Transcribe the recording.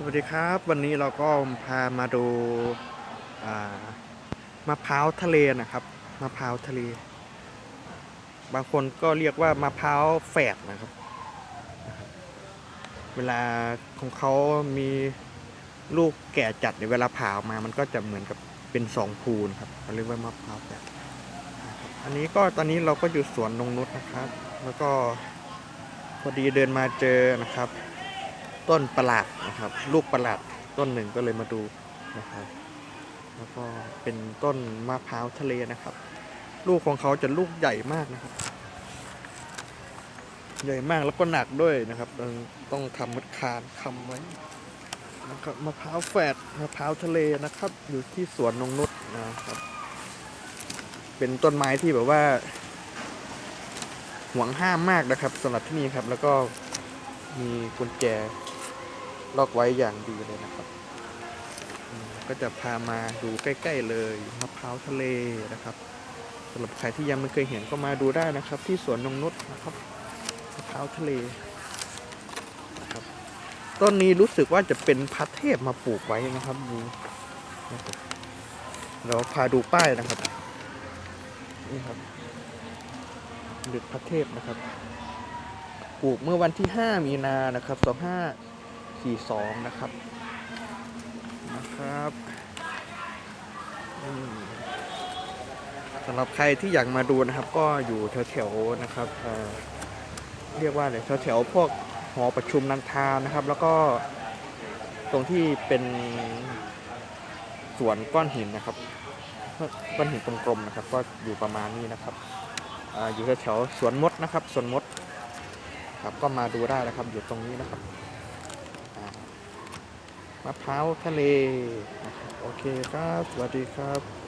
สวัสดีครับวันนี้เราก็พามาดูามะพร้าวทะเลนะครับมะพร้าวทะเล บางคนก็เรียกว่ามะพร้าวแฝดนะครับ เวลาของเขามีลูกแก่จัดเนี่ยเวลาผ่าออกมามันก็จะเหมือนกับเป็นสองภูนะครับเขาเรียกว่ามะพร้าวแฝดอันนี้ก็ตอนนี้เราก็อยู่สวนนงนุษนะครับ แล้วก็พอดีเดินมาเจอนะครับ ต้นประหลาดนะครับ ลูกประหลาดต้นหนึ่งก็เลยมาดูนะครับ แล้วก็เป็นต้นมะพร้าวทะเลนะครับ ลูกของเขาจะลูกใหญ่มากนะครับ ใหญ่มากแล้วก็หนักด้วยนะครับต้องต้องทำมัดคานคำไว้นะครับมะพร้าวแฝดมะพร้าวทะเลนะครับ อยู่ที่สวนนงนุษนะครับ เป็นต้นไม้ที่แบบว่าห่วงห้ามมากนะครับสำหรับที่นี่ครับ แล้วก็มีกุญแจ ล็อกไว้อย่างดีเลยนะครับ ก็จะพามาดูใกล้ ๆ เลยมะพร้าวทะเลนะครับสำหรับใครที่ยังไม่เคยเห็นก็มาดูได้นะครับ ที่สวนนงนุษนะครับมะพร้าวทะเลนะครับต้นนี้รู้สึกว่าจะเป็นพัทเทพมาปลูกไว้นะครับดูนะครับเราพาดูป้ายนะครับนี่ครับเด็กพัทเทพนะครับปลูกเมื่อวันที่ 5 มีนานะครับ25 42 นะครับนะครับสำหรับใครที่อยากมาดูนะครับ ก็อยู่แถวๆนะครับเเรียกว่าอะไรแถวๆพวกหอประชุมนันทานะครับ แล้วก็ตรงที่เป็นสวนก้อนหินนะครับก้อนหินกลมๆนะครับ ก็อยู่ประมาณนี้นะครับออยู่แถวๆสวนมดนะครับสวนมด ครับก็มาดูได้นะครับอยู่ตรงนี้นะครับ มะพร้าวทะเล โอเคครับ สวัสดีครับ